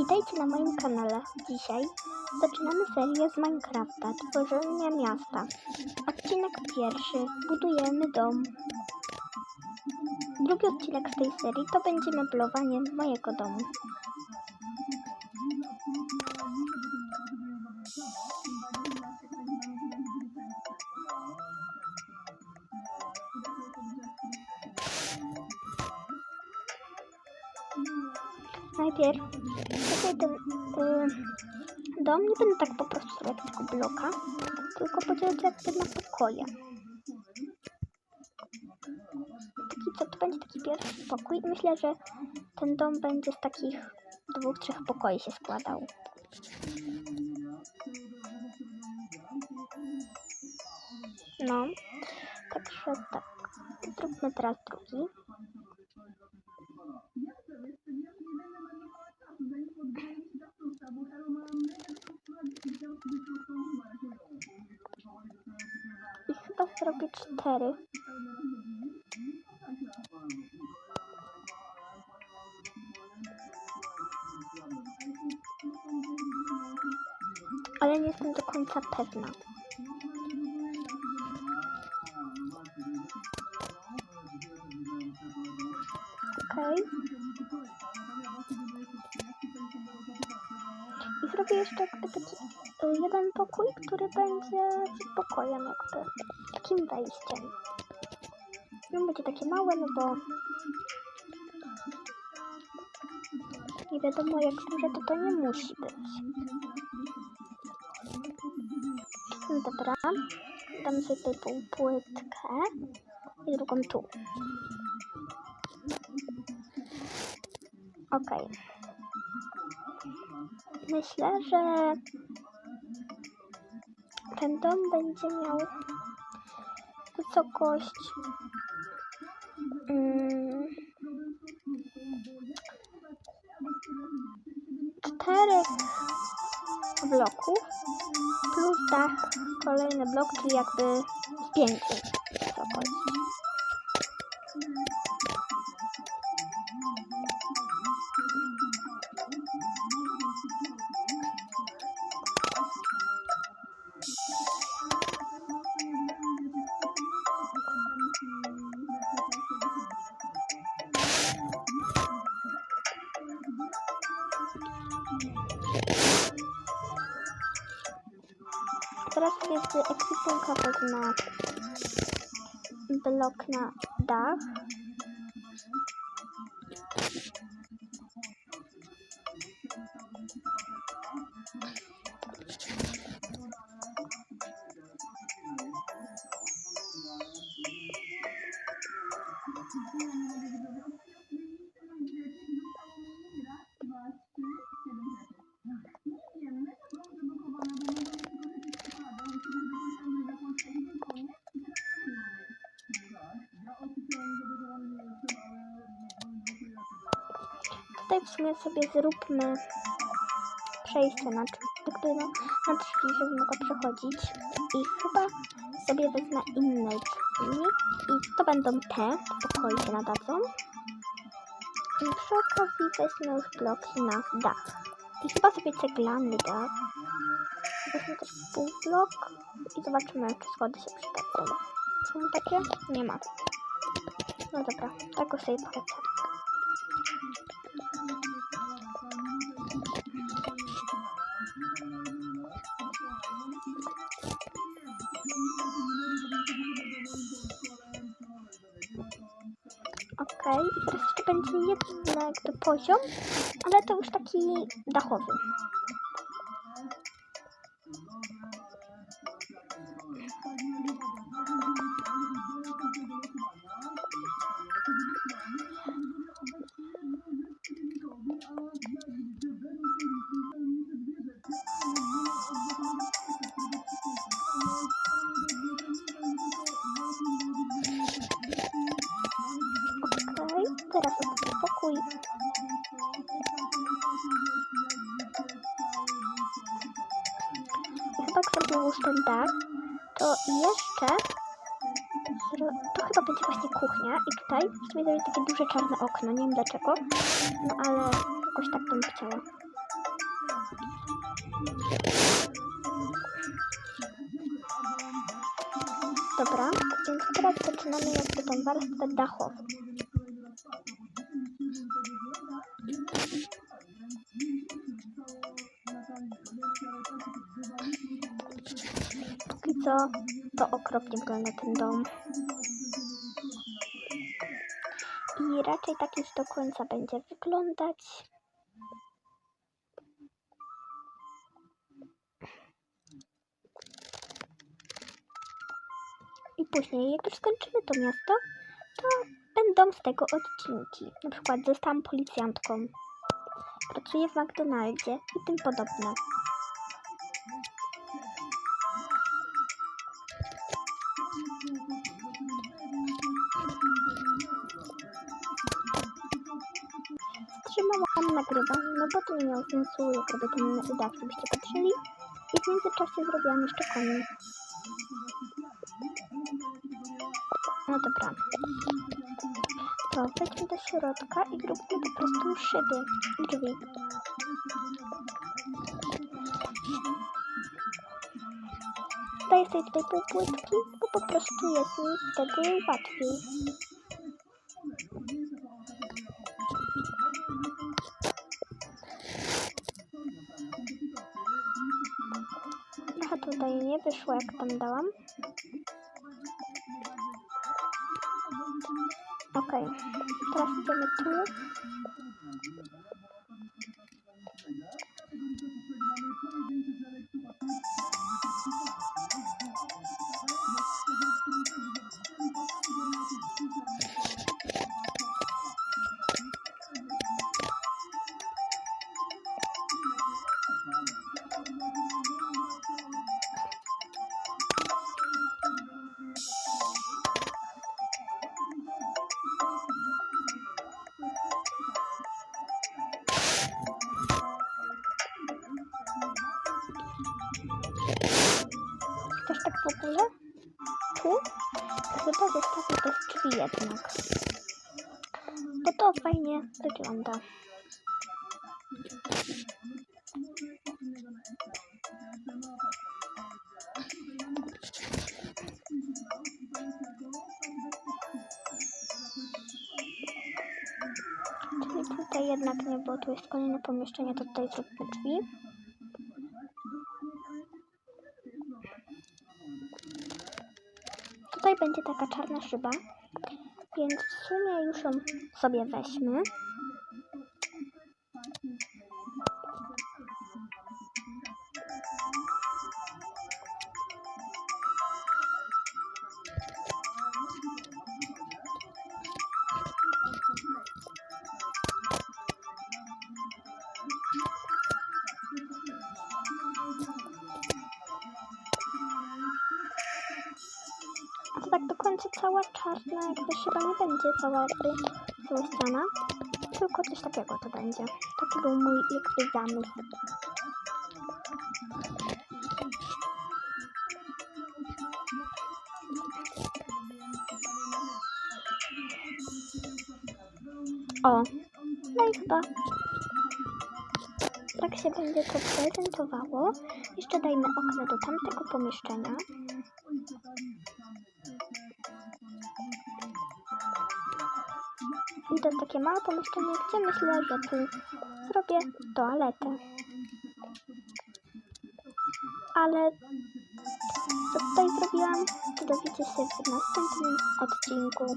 Witajcie na moim kanale. Dzisiaj zaczynamy serię z Minecrafta, tworzenia miasta. Odcinek pierwszy, budujemy dom. Drugi odcinek z tej serii to będzie meblowanie mojego domu. Najpierw y, dom nie będę tak po prostu stawiać tylko bloka, tylko podzielę to jakby na pokoje. Taki co, to będzie taki pierwszy pokój myślę, że ten dom będzie z takich dwóch, trzech pokoi się składał. No, także tak. Zróbmy teraz drugi. Cztery. Ale nie jestem do końca pewna. Okej. I zrobię jeszcze y, jeden pokój, który będzie pokojem jakby. Takim wejściem. No będzie takie małe, no bo nie wiadomo jak duże to to nie musi być. No dobra. Damy sobie tutaj płytkę i drugą tu. Okej. Myślę, że ten dom będzie miał wysokość mm, czterech bloków plus dach kolejny blok, czyli jakby z pięciu wysokość. Teraz sobie z ekwipunka wezmę blok na dach. Tutaj w sumie sobie zróbmy przejście na, jakby na drzwi, żeby mogła przechodzić. I chyba sobie wezmę inne drzwi. I to będą te, pokoje się nadadzą. I przy okazji weźmę już bloki na dach. I chyba sobie ceglany dach. Weźmy też półblok i zobaczymy, czy schody się przydadzą. Są takie? Nie ma. No dobra, tak już sobie polecę. Okej, i teraz jeszcze będzie jeden jakby poziom, ale to już taki dachowy. Jak sobie ten dach, to jeszcze to chyba będzie właśnie kuchnia i tutaj sobie zrobię takie duże czarne okno, nie wiem dlaczego, no ale jakoś tak bym chciała. Dobra, więc teraz zaczynamy jakby tą warstwę dachową. Co to okropnie wygląda ten dom. I raczej tak już do końca będzie wyglądać. I później, jak już skończymy to miasto, to będą z tego odcinki. Na przykład zostałam policjantką. Pracuję w McDonaldzie i tym podobne. Wstrzymałam nagrywanie, no bo to nie sensu, jak robię ten dach, żebyście patrzyli. I w międzyczasie zrobiłam jeszcze koniec. No dobra. To wejdźmy do środka i zróbmy po prostu szyby i drzwi. Daję sobie tutaj półpłytki, po prostu jest mi wtedy łatwiej. Trochę tutaj nie wyszło jak tam dałam. Okej, teraz idziemy tu. Jednak. Bo to fajnie wygląda. Czyli tutaj jednak nie, bo tu jest kolejne pomieszczenie, to tutaj zróbmy drzwi. Tutaj będzie taka czarna szyba, więc w sumie już ją sobie weźmy. Cała czarna, jakby szyba nie będzie cała jakby ściana, tylko coś takiego to będzie. Taki był mój jakby zamysł. O, no i chyba tak się będzie to prezentowało. Jeszcze dajmy okno do tamtego pomieszczenia. Jest takie małe pomieszczenie, gdzie myślę, że tu zrobię toaletę. Ale co tutaj zrobiłam, to dowiecie się w następnym odcinku.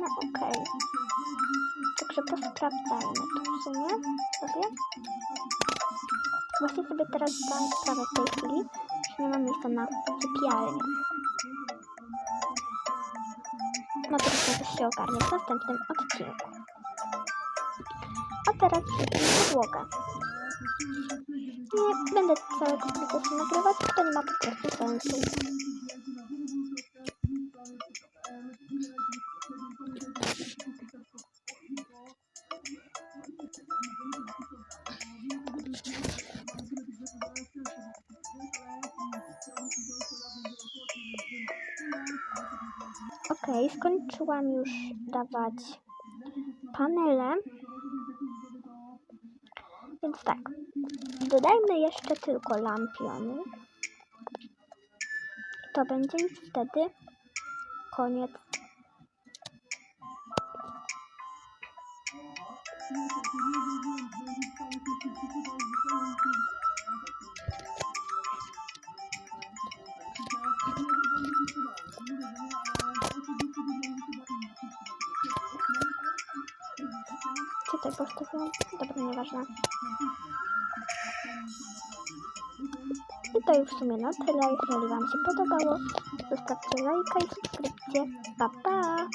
No okej. Także posprawdzajmy tu w sumie sobie. Właśnie sobie teraz zdałam sprawę w tej chwili, nie ma miejsca na sypialnię. No to coś się ogarnie w następnym odcinku. A teraz podłogę. Nie będę całego procesu nagrywać, to nie ma po prostu sensu. Ok, skończyłam już dawać panele. Więc tak, dodajmy jeszcze tylko lampiony. To będzie już wtedy koniec. Tutaj postawiłam? Dobra, nieważne. I to już w sumie na tyle. Jeżeli Wam się podobało, zostawcie lajka i subskrypcję. Pa, pa!